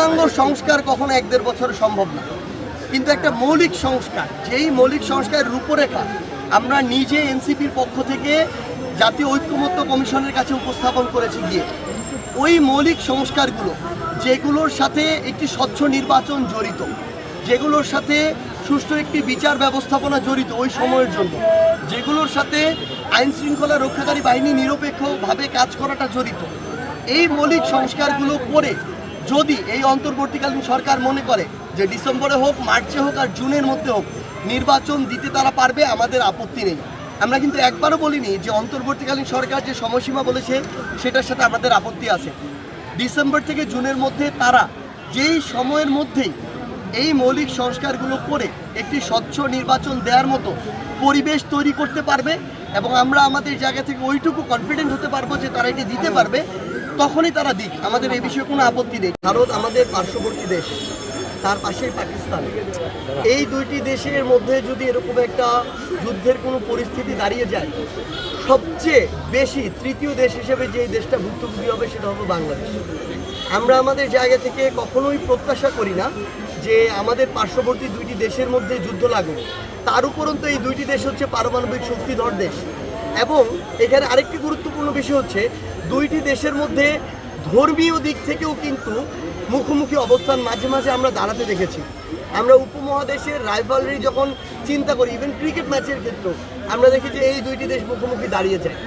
পূর্ণাঙ্গ সংস্কার কখনো এক দেড় বছরে সম্ভব না। কিন্তু একটা মৌলিক সংস্কার, যেই মৌলিক সংস্কারের রূপরেখা আমরা নিজে এনসিপির পক্ষ থেকে জাতীয় ঐক্যমত্য কমিশনের কাছে উপস্থাপন করেছি গিয়ে, ওই মৌলিক সংস্কারগুলো, যেগুলোর সাথে একটি স্বচ্ছ নির্বাচন জড়িত, যেগুলোর সাথে সুষ্ঠু একটি বিচার ব্যবস্থাপনা জড়িত ওই সময়ের জন্য, যেগুলোর সাথে আইন শৃঙ্খলা রক্ষাকারী বাহিনী নিরপেক্ষভাবে কাজ করাটা জড়িত, এই মৌলিক সংস্কারগুলো করে যদি এই অন্তর্বর্তীকালীন সরকার মনে করে যে ডিসেম্বরে হোক, মার্চে হোক আর জুনের মধ্যে হোক, নির্বাচন দিতে তারা পারবে, আমাদের আপত্তি নেই। আমরা কিন্তু একবারও বলিনি যে অন্তর্বর্তীকালীন সরকার যে সময়সীমা বলেছে, সেটার সাথে আমাদের আপত্তি আছে। ডিসেম্বর থেকে জুনের মধ্যে তারা যেই সময়ের মধ্যেই এই মৌলিক সংস্কারগুলো করে একটি স্বচ্ছ নির্বাচন দেওয়ার মতো পরিবেশ তৈরি করতে পারবে এবং আমরা আমাদের জায়গা থেকে ওইটুকু কনফিডেন্ট হতে পারব যে তারা এটি দিতে পারবে তখনই তারা দিক। আমাদের এই বিষয়ে কোনো আপত্তি নেই। ভারত আমাদের পার্শ্ববর্তী দেশ, তার পাশেই পাকিস্তান। এই দুইটি দেশের মধ্যে যদি এরকম একটা যুদ্ধের কোনো পরিস্থিতি দাঁড়িয়ে যায়, সবচেয়ে বেশি তৃতীয় দেশ হিসেবে যেই দেশটা ভুক্তভোগী হবে সেটা হবে বাংলাদেশ। আমরা আমাদের জায়গা থেকে কখনোই প্রত্যাশা করি না যে আমাদের পার্শ্ববর্তী দুইটি দেশের মধ্যে যুদ্ধ লাগুক। তার উপরন্তু এই দুইটি দেশ হচ্ছে পারমাণবিক শক্তিধর দেশ। এবং এখানে আরেকটি গুরুত্বপূর্ণ বিষয় হচ্ছে দুইটি দেশের মধ্যে ধর্মীয় দিক থেকেও কিন্তু মুখোমুখি অবস্থান মাঝে মাঝে আমরা দাঁড়াতে দেখেছি। আমরা উপমহাদেশের রাইভালরি যখন চিন্তা করি ইভেন ক্রিকেট ম্যাচের ক্ষেত্রেও আমরা দেখি যে এই দুইটি দেশ মুখোমুখি দাঁড়িয়ে যায়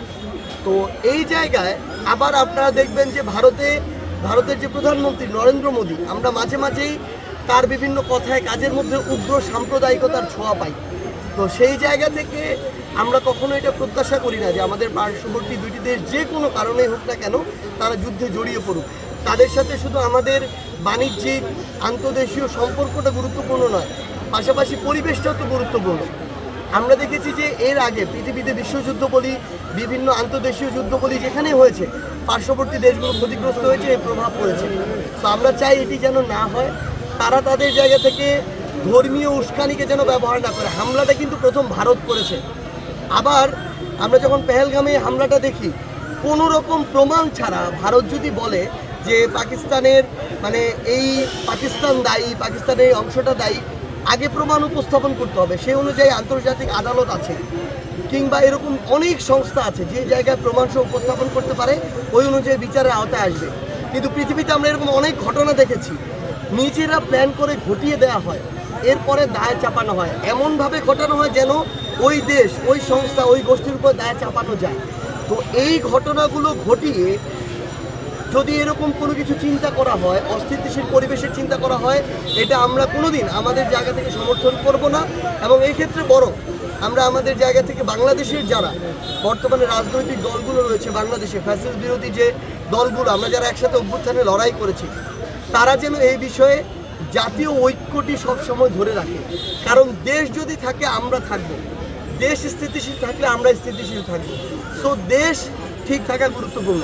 তো এই জায়গায় আবার আপনারা দেখবেন যে ভারতে, ভারতের যে প্রধানমন্ত্রী নরেন্দ্র মোদী, আমরা মাঝে মাঝেই তার বিভিন্ন কথায় কাজের মধ্যে উগ্র সাম্প্রদায়িকতার ছোঁয়া পাই। তো সেই জায়গা থেকে আমরা কখনো এটা প্রত্যাশা করি না যে আমাদের পার্শ্ববর্তী দুইটি দেশ যে কোনো কারণেই হোক না কেন তারা যুদ্ধে জড়িয়ে পড়ুক। তাদের সাথে শুধু আমাদের বাণিজ্যিক আন্তর্দেশীয় সম্পর্কটা গুরুত্বপূর্ণ নয়, পাশাপাশি পরিবেশটাও তো গুরুত্বপূর্ণ। আমরা দেখেছি যে এর আগে পৃথিবীতে বিশ্বযুদ্ধ বলি, বিভিন্ন আন্তর্দেশীয় যুদ্ধ বলি যেখানেই হয়েছে, পার্শ্ববর্তী দেশগুলো ক্ষতিগ্রস্ত হয়েছে এই প্রভাব পড়েছে। তো আমরা চাই এটি যেন না হয়। তারা তাদের জায়গা থেকে ধর্মীয় উস্কানিকে যেন ব্যবহার না করে। হামলাটা কিন্তু প্রথম ভারত করেছে। আবার আমরা যখন পেহেলগামে হামলাটা দেখি, কোনো রকম প্রমাণ ছাড়া ভারত যদি বলে যে পাকিস্তানের মানে এই পাকিস্তান দায়ী, পাকিস্তানের এই অংশটা দায়ী, আগে প্রমাণ উপস্থাপন করতে হবে। সেই অনুযায়ী আন্তর্জাতিক আদালত আছে। কিংবা এরকম অনেক সংস্থা আছে, যে জায়গায় প্রমাণ সহ উপস্থাপন করতে পারে, ওই অনুযায়ী বিচারের আওতায় আসবে। কিন্তু পৃথিবীতে আমরা এরকম অনেক ঘটনা দেখেছি। নিজেরা প্ল্যান করে ঘটিয়ে দেওয়া হয়। এরপরে দায় চাপানো হয়। এমনভাবে ঘটানো হয় যেন ওই দেশ, ওই সংস্থা, ওই গোষ্ঠীর উপর দায় চাপানো যায়। তো এই ঘটনাগুলো ঘটিয়ে যদি এরকম কোনো কিছু চিন্তা করা হয়, অস্থিতিশীল পরিবেশের চিন্তা করা হয়, এটা আমরা কোনোদিন আমাদের জায়গা থেকে সমর্থন করব না এবং এই ক্ষেত্রে বড় আমরা আমাদের জায়গা থেকে বাংলাদেশের যারা বর্তমানে রাজনৈতিক দলগুলো রয়েছে, বাংলাদেশে ফ্যাসিস বিরোধী যে দলগুলো, আমরা যারা একসাথে অভ্যুত্থানে লড়াই করেছি, তারা যেন এই বিষয়ে জাতীয় ঐক্যটি সবসময় ধরে রাখে। কারণ দেশ যদি থাকে, আমরা থাকব। দেশ স্থিতিশীল থাকলে আমরা স্থিতিশীল থাকব। সো দেশ ঠিক থাকা গুরুত্বপূর্ণ।